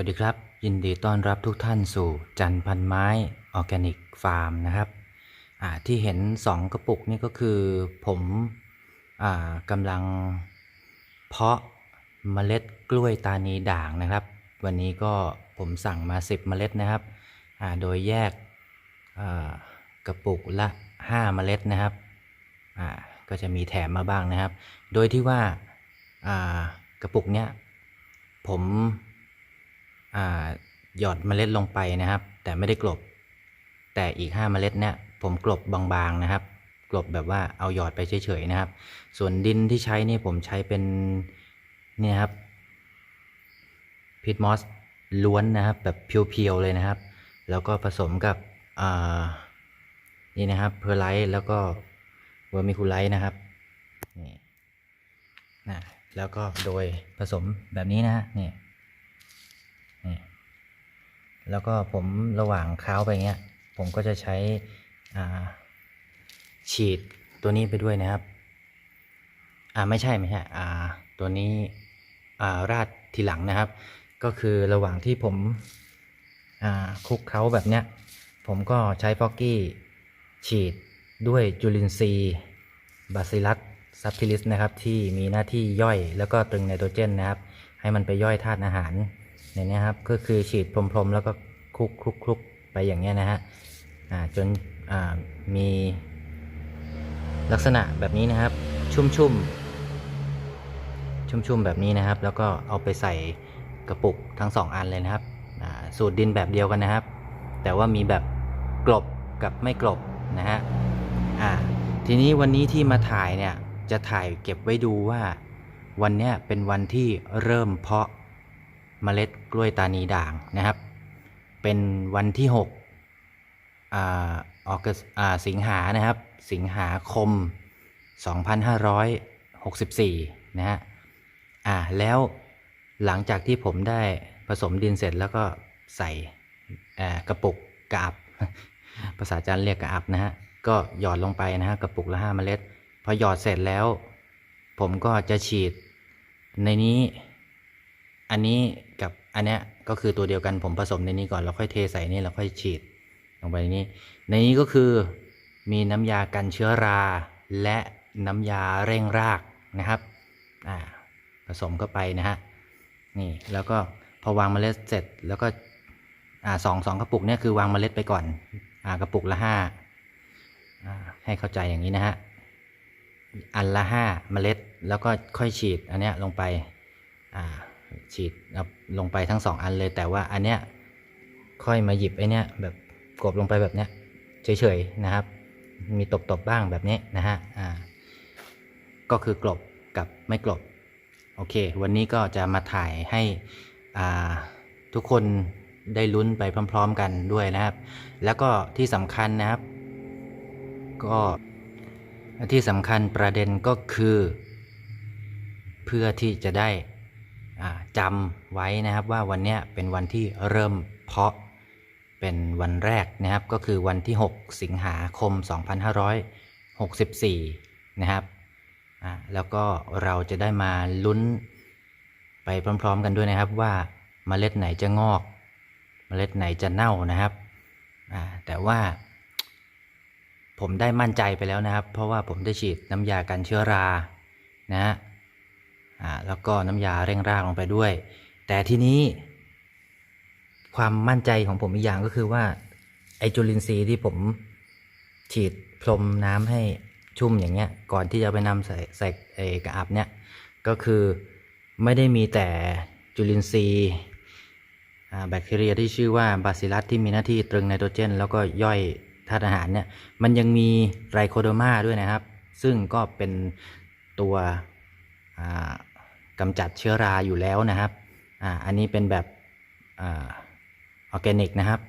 วัสดีครับ ยินดีต้อนรับทุกท่านสู่จันพันไม้ออร์แกนิกฟาร์มนะครับที่เห็น 2 กระปุกนี่ก็คือผมอกำลังเพาะเมล็ดกล้วยตานีด่างนะครับ วันนี้ก็ผมสั่งมา 10 เมล็ดนะครับ โดยแยกกระปุกละ 5 เมล็ดนะครับก็จะมีแถมมาบ้างนะครับ โดยที่ว่ากระปุกเนี้ยผม หยอดเมล็ดลงไปนะครับ แต่ไม่ได้กลบ แต่อีก 5 เมล็ดเนี่ยผมกลบบางๆนะครับ กลบแบบว่าเอาหยอดไปเฉยๆนะครับ ส่วนดินที่ใช้นี่ผมใช้เป็นนี่ครับพิทมอสล้วนนะครับ แบบเพียวๆเลยนะครับ แล้วก็ผสมกับนี่นะครับเพอร์ไลท์แล้วก็เวอร์มิคูไลท์นะครับนี่นะแล้วก็โดยผสมแบบนี้นะฮะนี่ แล้วก็ผมระหว่างเค้าไปเงี้ย ผมก็จะใช้ฉีดตัวนี้ไปด้วยนะครับ อ่าไม่ใช่ไม่ใช่อ่าตัวนี้อ่าราดทีหลังนะครับ ก็คือระหว่างที่ผมอ่าคุกเค้าแบบเนี้ย ผมก็ใช้ฟอกกี้ฉีดด้วยจุลินทรีย์บาซิลัสซับทิลิสนะครับที่มีหน้าที่ย่อยแล้วก็ตรึงไนโตรเจนนะครับ ให้มันไปย่อยธาตุอาหาร เนี้ยครับก็คือฉีดพรมๆแล้วก็คลุกคลุกคลุกไปอย่างเงี้ยนะฮะอ่าจนอ่ามีลักษณะแบบนี้นะครับชุ่มชุ่มชุ่มชุ่มๆแบบนี้นะครับ แล้วก็เอาไปใส่กระปุกทั้งสองอันเลยนะครับอ่าสูตรดินแบบเดียวกันนะครับ แต่ว่ามีแบบกลบกับไม่กลบนะฮะอ่าทีนี้วันนี้ที่มาถ่ายเนี่ยจะถ่ายเก็บไว้ดูว่าวันเนี้ยเป็นวันที่เริ่มเพาะเมล็ด กล้วยตานีด่างนะครับ เป็นวันที่6อ่าออกสิงหานะครับ สิงหาคม 2564 นะฮะอ่าแล้วหลังจากที่ผมได้ผสมดินเสร็จแล้วก็ใส่กระปุกกระอับภาษาจารย์เรียกกระอับนะฮะ ก็หยอดลงไปนะฮะกระปุกละ5เมล็ด พอหยอดเสร็จแล้ว ผมก็จะฉีดในนี้ อันนี้กับ อันนี้ก็คือตัวเดียวกันผมผสมในนี้ก่อนแล้วค่อยเทใส่นี่แล้วค่อยฉีดลงไปในนี้ ในนี้ก็คือมีน้ำยากันเชื้อรา และน้ำยาเร่งรากนะครับอ่าผสมเข้าไปนะฮะนี่แล้วก็พอวางเมล็ดเสร็จแล้วก็อ่าสองสองกระปุกเนี่ยคือวางเมล็ดไปก่อนอ่ากระปุกละห้าอ่าให้เข้าใจอย่างนี้นะฮะอันละห้าเมล็ดแล้วก็ค่อยฉีดอันเนี้ยลงไปอ่า ฉีดลงไปทั้งสองอันเลยแต่ว่าอันเนี้ยค่อยมาหยิบไอเนี้ยแบบกบลงไปแบบเนี้ยเฉยๆนะครับ มีตบๆบบ้างแบบนี้นะฮะอ่าก็คือกลบกับไม่กลบโอเค วันนี้ก็จะมาถ่ายให้อ่าทุกคนได้ลุ้นไปพร้อม ๆ กันด้วยนะครับ แล้วก็ที่สำคัญนะครับ ก็ที่สำคัญประเด็นก็คือ เพื่อที่จะได้ จำไว้นะครับว่าวันนี้เป็นวันที่เริ่มเพาะเป็นวันแรกนะครับก็คือวันที่ 6 สิงหาคม 2564 นะครับแล้วก็เราจะได้มาลุ้นไปพร้อม ๆ กันด้วยนะครับว่าเมล็ดไหนจะงอกเมล็ดไหนจะเน่านะครับแต่ว่าผมได้มั่นใจไปแล้วนะครับ เพราะว่าผมได้ฉีดน้ำยากันเชื้อรานะฮะ อ่าแล้วก็น้ำยาเร่งรากลงไปด้วย แต่ทีนี้ความมั่นใจของผมอีกอย่างก็คือว่าไอจุลินทรีย์ที่ผมฉีดพรมน้ำให้ชุ่มอย่างเงี้ย ก่อนที่จะไปนำใส่ใส่ไอกระอับเนี่ย ก็คือไม่ได้มีแต่จุลินทรีย์แบคทีเรียที่ชื่อว่าบาซิลัสที่มีหน้าที่ตรึงไนโตรเจน แล้วก็ย่อยธาตุอาหารเนี่ย มันยังมีไรโคโดมาด้วยนะครับ ซึ่งก็เป็นตัว อ่ากำจัดเชื้อราอยู่แล้วนะครับอ่าอันนี้เป็นแบบออร์แกนิกนะครับ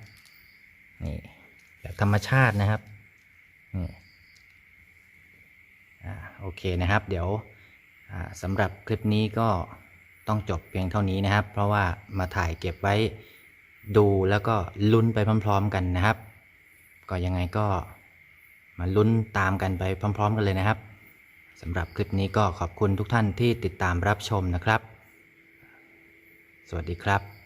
นี่แบบธรรมชาตินะครับนี่อ่าโอเคนะครับ เดี๋ยวอ่าสำหรับคลิปนี้ก็ต้องจบเพียงเท่านี้นะครับ เพราะว่ามาถ่ายเก็บไว้ดูแล้วก็ลุ้นไปพร้อม ๆ กันนะครับ ก็ยังไงก็มาลุ้นตามกันไปพร้อม ๆ กันเลยนะครับ สำหรับคลิปนี้ก็ขอบคุณทุกท่านที่ติดตามรับชมนะครับ สวัสดีครับ